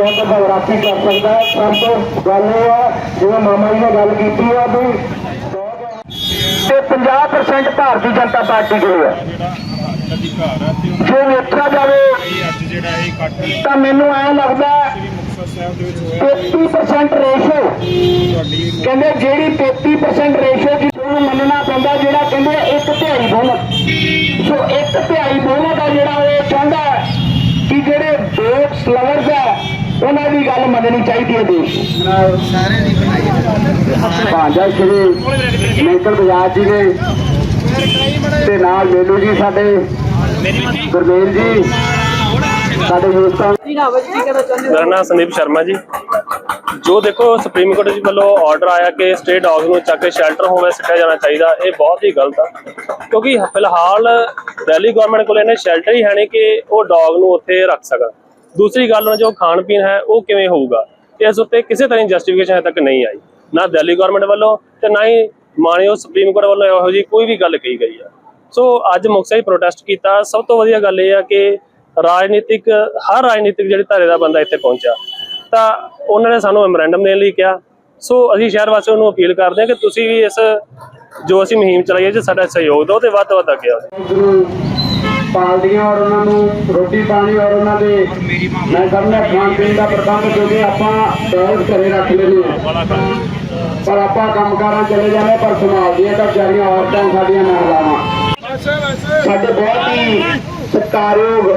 ਪਿੰਡ ਦਾ ਰਾਖੀ ਕਰ ਸਕਦਾ ਹੈ। ਸਭ ਤੋਂ ਗੱਲ ਇਹ ਹੈ, ਜਿਵੇਂ ਮਾਮਾ ਜੀ ਨੇ ਗੱਲ ਕੀਤੀ ਹੈ ਵੀ ਤੇ 50% ਭਾਰਤੀ ਜਨਤਾ ਪਾਰਟੀ ਕੋਲ ਹੈ। ਜੇ ਵੇਖਿਆ ਜਾਵੇ ਇਹ ਤਾਂ ਮੈਨੂੰ ਐ ਲੱਗਦਾ 33% ਰੇਸ਼ੋ ਕਹਿੰਦੇ ਜਿਹੜੀ 33% ਰੇਸ਼ੋ ਜੀ ਉਹਨੂੰ ਮੰਨਣਾ ਪੈਂਦਾ, ਜਿਹੜਾ ਕਹਿੰਦੇ ਇੱਕ ਧਿਆਈ ਬਹੁਮਤ ਸੋ ਇੱਕ ਤਿਹਾਈ ਬਹੁਮਤ ਦਾ ਜਿਹੜਾ ਉਹ ਚਾਹੁੰਦਾ ਕਿ ਜਿਹੜੇ ਵੋਟਸ ਲਵਰਸ ਹੈ ਉਹਨਾਂ ਦੀ ਗੱਲ ਮੰਨਣੀ ਚਾਹੀਦੀ ਹੈ ਦੇਸ਼। ਭਾਂਜਾ ਸ਼੍ਰੀ ਮੈਂਕਲ ਬਜਾਜ ਜੀ ਨੇ ਤੇ ਨਾਲ ਮੇਲੂ ਜੀ ਸਾਡੇ, ਗੁਰਮੇਲ ਜੀ, ਸਾਡੇ ਦੋਸਤਾਂ। ਮੇਰਾ ਨਾਮ ਸੰਦੀਪ ਸ਼ਰਮਾ ਜੀ। ਜੋ ਦੇਖੋ, ਸੁਪਰੀਮ ਕੋਰਟ ਜੀ ਵੱਲੋਂ ਆਰਡਰ ਆਇਆ ਕਿ ਸਟੇਟ ਡੌਗਸ ਨੂੰ ਚੱਕ ਕੇ ਸ਼ੈਲਟਰ ਹੋਮ ਵਿੱਚ ਸਿੱਟਿਆ ਜਾਣਾ ਚਾਹੀਦਾ, ਇਹ ਬਹੁਤ ਹੀ ਗਲਤ ਆ। ਕਿਉਂਕਿ ਫਿਲਹਾਲ ਦਿੱਲੀ ਗਵਰਨਮੈਂਟ ਕੋਲ ਇਹਨੇ ਸ਼ੈਲਟਰ ਹੀ ਹੈ ਨਹੀਂ ਕਿ ਉਹ ਡੌਗ ਨੂੰ ਉੱਥੇ ਰੱਖ ਸਕਣ। ਦੂਸਰੀ ਗੱਲ ਉਹ ਜੋ ਖਾਣ ਪੀਣ ਹੈ, ਉਹ ਕਿਵੇਂ ਹੋਊਗਾ? ਇਸ ਉੱਤੇ ਕਿਸੇ ਤਰ੍ਹਾਂ ਦੀ ਜਸਟੀਫਿਕੇਸ਼ਨ ਹਜੇ ਤੱਕ ਨਹੀਂ ਆਈ। ਨਾ ਦਿੱਲੀ ਗਵਰਨਮੈਂਟ ਵੱਲੋਂ ਤੇ ਨਾ ਹੀ ਮਾਨਯੋਗ ਸੁਪਰੀਮ ਕੋਰਟ ਵੱਲੋਂ ਇਹੋ ਜਿਹੀ ਕੋਈ ਵੀ ਗੱਲ ਕਹੀ ਗਈ ਆ। ਸੋ ਅੱਜ ਮੁਕਤਸਰ ਪ੍ਰੋਟੈਸਟ ਕੀਤਾ। ਸਭ ਤੋਂ ਵਧੀਆ ਗੱਲ ਇਹ ਆ ਕਿ ਰਾਜਨੀਤਿਕ, ਹਰ ਰਾਜਨੀਤਿਕ ਜਿਹੜੀ ਧਾਰੇ ਦਾ ਬੰਦਾ ਇੱਥੇ ਪਹੁੰਚਿਆ। ਤਾਂ ਉਹਨਾਂ ਨੇ ਸਾਨੂੰ ਮੈਮੋਰੈਂਡਮ ਦੇਣ ਲਈ ਕਿਹਾ। ਸੋ ਅਸੀਂ ਸ਼ਹਿਰ ਵਾਸੀਆਂ ਨੂੰ ਅਪੀਲ ਕਰਦੇ ਹਾਂ ਕਿ ਤੁਸੀਂ ਵੀ ਇਸ ਜੋ ਅਸੀਂ ਮੁਹਿੰਮ ਚਲਾਈ ਹੈ, ਜੇ ਸਾਡਾ ਸਹਿਯੋਗ ਦਿਓ ਤੇ ਵੱਧ ਤੋਂ ਵੱਧ ਅੱਗੇ ਆਓ। ਪਾਲਦੀਆਂ ਔਰ ਉਹਨਾਂ ਨੂੰ ਰੋਟੀ ਪਾਣੀ ਔਰ ਉਹਨਾਂ ਦੇ ਮੈਂ ਸਮਝਦਾ ਖਾਣ ਪੀਣ ਦਾ ਪ੍ਰਬੰਧ ਕਿਉਂਕਿ ਆਪਾਂ ਬਹੁਤ ਘਰੇ ਰੱਖ ਲੈਂਦੇ ਹਾਂ। ਪਰ ਆਪਾਂ ਕੰਮਕਾਰਾਂ ਚਲੇ ਜਾਂਦੇ ਪਰ ਸੰਭਾਲਦੀਆਂ ਤਾਂ ਵਿਚਾਰੀਆਂ ਔਰਤਾਂ ਸਾਡੀਆਂ ਮਹਿਲਾਵਾਂ ਸਾਡੇ ਬਹੁਤ ਹੀ ਸਤਿਕਾਰਯੋਗ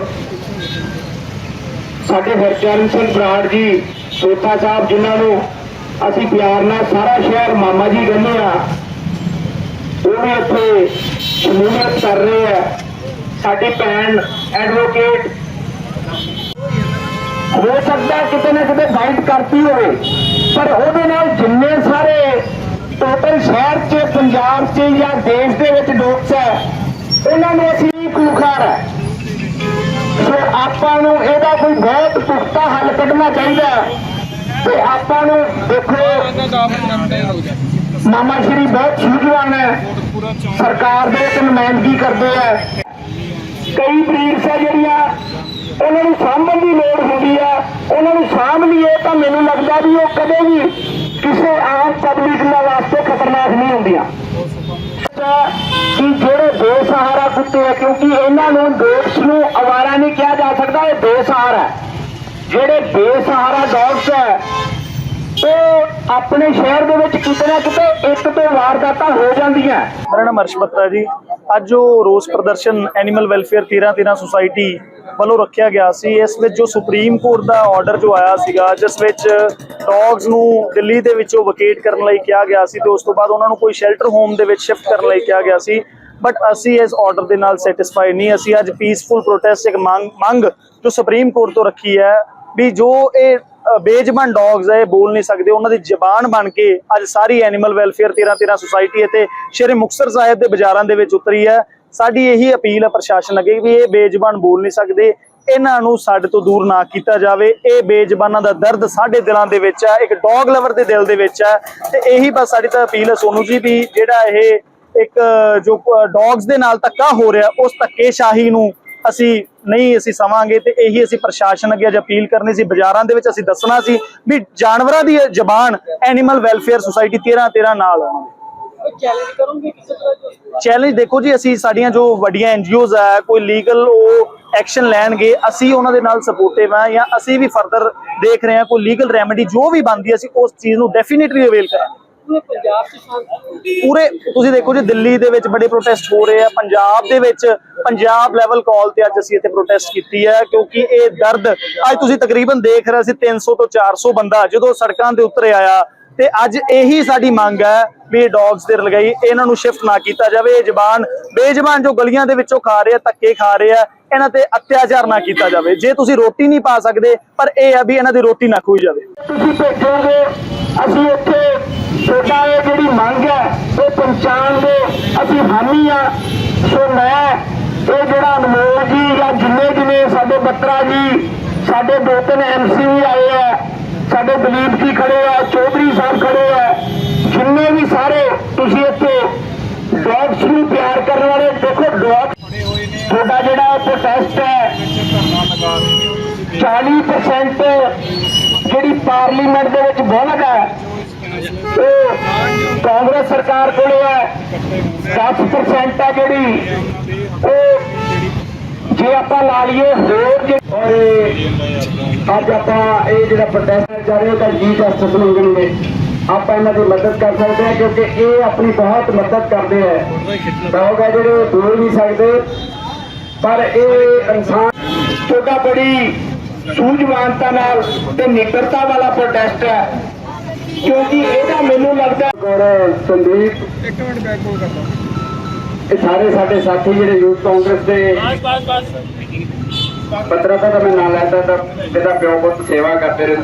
ਸਾਡੇ ਹਰਚਰਨ ਸਿੰਘ ਬਰਾੜ ਜੀ, ਸੋਤਾ ਸਾਹਿਬ ਜਿਨ੍ਹਾਂ ਨੂੰ ਅਸੀਂ ਪਿਆਰ ਨਾਲ ਸਾਰਾ ਸ਼ਹਿਰ ਮਾਮਾ ਜੀ ਕਹਿੰਦੇ ਆ, ਉਹ ਵੀ ਇੱਥੇ ਸ਼ਮੂਲੀਅਤ ਕਰ ਰਹੇ ਆ। ਸਾਡੀ ਭੈਣ ਐਡਵੋਕੇਟ ਹੋ ਸਕਦਾ ਕਿਤੇ ਨਾ ਕਿਤੇ ਗਾਈਡ ਕਰਤੀ ਹੋਵੇ, ਪਰ ਉਹਦੇ ਨਾਲ ਜਿੰਨੇ ਸਾਰੇ ਟੋਟਲ ਸ਼ਹਿਰ 'ਚ, ਪੰਜਾਬ 'ਚ ਜਾਂ ਦੇਸ਼ ਦੇ ਵਿੱਚ ਡੋਕਸ ਹੈ, ਉਹਨਾਂ ਨੂੰ ਅਸੀਂ ਖੂਖਾਰ ਹੈ। ਸੋ ਆਪਾਂ ਨੂੰ ਇਹਦਾ ਕੋਈ ਬਹੁਤ ਪੁਖਤਾ ਹੱਲ ਕੱਢਣਾ ਚਾਹੀਦਾ ਤੇ ਆਪਾਂ ਨੂੰ ਦੇਖੋ, ਮਾਮਾ ਸ਼੍ਰੀ ਬਹੁਤ ਸੂਝਵਾਨ ਹੈ। ਸਰਕਾਰ ਦੇ ਵਿੱਚ ਨੁਮਾਇੰਦਗੀ ਕਰਦੇ ਆ ਕਈ ਬਰੀਡਸ ਆ ਜਿਹੜੀਆਂ ਉਹਨਾਂ ਨੂੰ ਸਾਂਭਣ ਦੀ ਲੋੜ ਹੁੰਦੀ ਆ, ਉਹਨਾਂ ਨੂੰ ਸਾਂਭ ਲਈਏ ਤਾਂ ਮੈਨੂੰ ਲੱਗਦਾ ਵੀ ਉਹ ਕਦੇ ਵੀ ਕਿਸੇ ਆਮ ਪਬਲਿਕ ਨਾਲ ਵਾਸਤੇ ਖਤਰਨਾਕ ਨਹੀਂ ਹੁੰਦੀਆਂ। ਕਿ ਜਿਹੜੇ ਬੇਸਹਾਰਾ ਕੁੱਤੇ ਆ, ਕਿਉਂਕਿ ਇਹਨਾਂ ਨੂੰ ਦੋਸ਼ ਨੂੰ ਅਵਾਰਾ ਨਹੀਂ ਕਿਹਾ ਜਾ ਸਕਦਾ, ਇਹ ਬੇਸਹਾਰਾ ਹੈ। ਜਿਹੜੇ ਬੇਸਹਾਰਾ ਡੌਗਸ ਹੈ ਉਹ ਆਪਣੇ ਸ਼ਹਿਰ ਦੇ ਵਿੱਚ ਕਿਤੇ ਨਾ ਕਿਤੇ ਇੱਕ ਤੋਂ ਵਾਰਦਾਤਾਂ ਹੋ ਜਾਂਦੀਆਂ। ਮੇਰਾ ਨਾਮ ਅਰਸ਼ ਬੱਤਰਾ ਜੀ। ਅੱਜ ਜੋ ਰੋਸ ਪ੍ਰਦਰਸ਼ਨ ਐਨੀਮਲ ਵੈਲਫੇਅਰ 13 13 ਸੁਸਾਇਟੀ ਵੱਲੋਂ ਰੱਖਿਆ ਗਿਆ ਸੀ। ਇਸ ਵਿੱਚ ਜੋ ਸੁਪਰੀਮ ਕੋਰਟ ਦਾ ਆਰਡਰ ਜੋ ਆਇਆ ਸੀਗਾ, ਜਿਸ ਵਿੱਚ ਡੌਗਸ ਨੂੰ ਦਿੱਲੀ ਦੇ ਵਿੱਚੋਂ ਵਕੇਟ ਕਰਨ ਲਈ ਕਿਹਾ ਗਿਆ ਸੀ ਤੇ ਉਸ ਤੋਂ ਬਾਅਦ ਉਹਨਾਂ ਨੂੰ ਕੋਈ ਸ਼ੈਲਟਰ ਹੋਮ ਦੇ ਵਿੱਚ ਸ਼ਿਫਟ ਕਰਨ ਲਈ ਕਿਹਾ ਗਿਆ ਸੀ। ਬਟ ਅਸੀਂ ਇਸ ਆਰਡਰ ਦੇ ਨਾਲ ਸੈਟੀਸਫਾਈ ਨਹੀਂ। ਅਸੀਂ ਅੱਜ ਪੀਸਫੁਲ ਪ੍ਰੋਟੈਸਟ ਇੱਕ ਮੰਗ ਮੰਗ ਜੋ ਸੁਪਰੀਮ ਕੋਰਟ ਤੋਂ ਰੱਖੀ ਹੈ ਵੀ ਜੋ ਇਹ ਅ, ਬੇਜ਼ਬਾਨ ਡੌਗਸ ਹੈ ਇਹ ਬੋਲ ਨਹੀਂ ਸਕਦੇ। ਉਹਨਾਂ ਦੀ ਜ਼ਬਾਨ ਬਣ ਕੇ ਅੱਜ ਸਾਰੀ ਐਨੀਮਲ ਵੈਲਫੇਅਰ 13 13 ਸੁਸਾਇਟੀ ਅਤੇ ਸ਼੍ਰੀ ਮੁਕਤਸਰ ਸਾਹਿਬ ਦੇ ਬਾਜ਼ਾਰਾਂ ਦੇ ਵਿੱਚ ਉਤਰੀ ਹੈ। ਸਾਡੀ ਇਹੀ ਅਪੀਲ ਹੈ ਪ੍ਰਸ਼ਾਸਨ ਅੱਗੇ ਵੀ ਇਹ ਬੇਜ਼ਬਾਨ ਬੋਲ ਨਹੀਂ ਸਕਦੇ। ਇਹਨਾਂ ਨੂੰ ਸਾਡੇ ਤੋਂ ਦੂਰ ਨਾ ਕੀਤਾ ਜਾਵੇ। ਇਹ ਬੇਜ਼ਬਾਨਾਂ ਦਾ ਦਰਦ ਸਾਡੇ ਦਿਲਾਂ ਦੇ ਵਿੱਚ ਹੈ ਇੱਕ ਡੌਗ ਲਵਰ ਦੇ ਦਿਲ ਦੇ ਵਿੱਚ ਹੈ ਤੇ ਇਹੀ ਬਸ ਸਾਡੀ ਤਾਂ ਅਪੀਲ ਹੈ ਸੋਨੂ ਜੀ ਵੀ ਜਿਹੜਾ ਇਹ ਇੱਕ ਜੋ ਡੌਗਸ ਦੇ ਨਾਲ ਧੱਕਾ ਹੋ ਰਿਹਾ ਉਸ ਧੱਕੇਸ਼ਾਹੀ ਨੂੰ ਅਸੀਂ ਨਹੀਂ ਅਸੀਂ ਸਮਾਂਗੇ ਤੇ ਇਹੀ ਅਸੀਂ ਪ੍ਰਸ਼ਾਸਨ ਅੱਗੇ ਅੱਜ ਅਪੀਲ ਕਰਨੀ ਸੀ। ਬਾਜ਼ਾਰਾਂ ਦੇ ਵਿੱਚ ਅਸੀਂ ਦੱਸਣਾ ਸੀ ਵੀ ਜਾਨਵਰਾਂ ਦੀ ਜ਼ਬਾਨ ਐਨੀਮਲ ਵੈਲਫੇਅਰ ਸੁਸਾਇਟੀ 13 13 ਨਾਲ ਚੈਲੰਜ ਦੇਖੋ ਜੀ ਅਸੀਂ ਸਾਡੀਆਂ ਜੋ ਵੱਡੀਆਂ ਐਨਜੀਓਜ਼ ਆ ਕੋਈ ਲੀਗਲ ਉਹ ਐਕਸ਼ਨ ਲੈਣਗੇ ਅਸੀਂ ਉਹਨਾਂ ਦੇ ਨਾਲ ਸਪੋਰਟਿਵ ਆ ਜਾਂ ਅਸੀਂ ਵੀ ਫਰਦਰ ਦੇਖ ਰਹੇ ਹਾਂ ਕੋਈ ਲੀਗਲ ਰੈਮੇਡੀ ਜੋ ਵੀ ਬਣਦੀ ਅਸੀਂ ਉਸ ਚੀਜ਼ ਨੂੰ ਡੈਫੀਨਿਟਲੀ ਅਵੇਲ ਕਰਾਂਗੇ। ਪੂਰੇ ਤੁਸੀਂ ਦੇਖੋ ਜੀ ਦਿੱਲੀ ਦੇ ਵਿੱਚ ਬੜੇ ਪ੍ਰੋਟੈਸਟ ਹੋ ਰਹੇ ਆ ਪੰਜਾਬ ਦੇ ਵਿੱਚ ਪੰਜਾਬ ਲੈਵਲ ਕਾਲ ਤੇ ਅੱਜ ਅਸੀਂ ਇੱਥੇ ਪ੍ਰੋਟੈਸਟ ਕੀਤੀ ਹੈ ਕਿਉਂਕਿ ਇਹ ਦਰਦ ਅੱਜ ਤੁਸੀਂ ਤਕਰੀਬਨ ਦੇਖ ਰਹੇ ਸੀ 300 ਤੋਂ 400 ਬੰਦਾ ਜਦੋਂ ਸੜਕਾਂ ਦੇ ਉੱਤਰ ਆਇਆ ਤੇ ਅੱਜ ਇਹੀ ਸਾਡੀ ਮੰਗ ਹੈ ਵੀ ਇਹ ਡੌਗਸ ਦੇ ਲਗਾਈ ਇਹਨਾਂ ਨੂੰ ਸ਼ਿਫਟ ਨਾ ਕੀਤਾ ਜਾਵੇ ਇਹ ਜ਼ਬਾਨ ਬੇਜ਼ਬਾਨ ਜੋ ਗਲੀਆਂ ਦੇ ਵਿੱਚੋਂ ਖਾ ਰਹੇ ਆ ਧੱਕੇ ਖਾ ਰਹੇ ਆ ਇਹਨਾਂ ਤੇ ਅਤਿਆਚਾਰ ਨਾ ਕੀਤਾ ਜਾਵੇ। ਜੇ ਤੁਸੀਂ ਰੋਟੀ ਨਹੀਂ ਪਾ ਸਕਦੇ ਪਰ ਇਹ ਆ ਵੀ ਇਹਨਾਂ ਦੀ ਰੋਟੀ ਨਾ ਖੋਈ ਜਾਵੇ। ਤੁਸੀਂ ਭੇਜੋਗੇ ਅਸੀਂ ਇੱਥੇ ਤੁਹਾਡਾ ਇਹ ਜਿਹੜੀ ਮੰਗ ਹੈ, ਇਹ ਪਹੁੰਚਾਉਣ ਦੇ ਅਸੀਂ ਹਾਮੀ ਆ। ਸੋ ਮੈਂ ਇਹ ਜਿਹੜਾ ਅਨਮੋਲ ਜੀ ਜਾਂ ਜਿੰਨੇ ਜਿੰਨੇ ਸਾਡੇ ਬੱਤਰਾ ਜੀ, ਸਾਡੇ ਦੋ ਤਿੰਨ ਐਮਸੀ ਵੀ ਆਏ ਆ, ਸਾਡੇ ਦਲੀਪ ਜੀ ਖੜੇ ਆ, ਚੌਧਰੀ ਸਾਹਿਬ ਖੜੇ ਆ, ਜਿੰਨੇ ਵੀ ਸਾਰੇ ਤੁਸੀਂ ਇੱਥੇ ਡੌਗਸ ਨੂੰ ਪਿਆਰ ਕਰਨ ਵਾਲੇ, ਦੇਖੋ ਡੌਗ ਤੁਹਾਡਾ ਜਿਹੜਾ ਪ੍ਰੋਟੈਸਟ ਹੈ 40% ਪਾਰਲੀਮੈਂਟ ਦੇ ਵਿੱਚ ਬਹੁਮਤ ਹੈ ਕਾਂਗਰਸ ਸਰਕਾਰ ਕੋਲੇ ਹੈ। 10% ਹੈ ਜਿਹੜੀ। ਉਹ ਜੇ ਆਪਾਂ ਲਾ ਲਈਏ ਹੋਰ ਔਰ ਅੱਜ ਆਪਾਂ ਇਹ ਜਿਹੜਾ ਪ੍ਰੋਟੈਸਟ ਕਰ ਰਹੇ ਤਾਂ ਜੀ ਜਸਟਿਸ ਮੰਗਣਗੇ ਆਪਾਂ ਇਹਨਾਂ ਦੀ ਮਦਦ ਕਰ ਸਕਦੇ ਹਾਂ, ਕਿਉਂਕਿ ਇਹ ਆਪਣੀ ਬਹੁਤ ਮਦਦ ਕਰਦੇ ਹੈ। ਲੋਕ ਹੈ ਜਿਹੜੇ ਬੋਲ ਨਹੀਂ ਸਕਦੇ। ਪਰ ਇਹ ਇਨਸਾਨ ਛੋਟਾ ਬੜੀ ਸੂਝਵਾਨਤਾ ਨਾਲ ਤੇ ਨਿਡਰਤਾ ਵਾਲਾ ਪ੍ਰੋਟੈਸਟ ਹੈ। ਕਿਉਂਕਿ ਇਹਦਾ ਮੈਨੂੰ ਲੱਗਦਾ ਔਰ ਸੰਦੀਪ। ਇੱਕ ਮਿੰਟ ਬੈਕ ਕੋਲ ਕਰਦਾ ਇਹ ਸਾਰੇ ਸਾਡੇ ਸਾਥੀ ਜਿਹੜੇ ਯੂਥ ਕਾਂਗਰਸ ਦੇ ਪੱਤਰਕਾਰ ਦਾ ਮੈਂ ਨਾਂ ਲੈਂਦਾ ਤਾਂ ਇਹਦਾ ਪਿਓ ਪੁੱਤ ਸੇਵਾ ਕਰਦੇ ਰਹਿੰਦੇ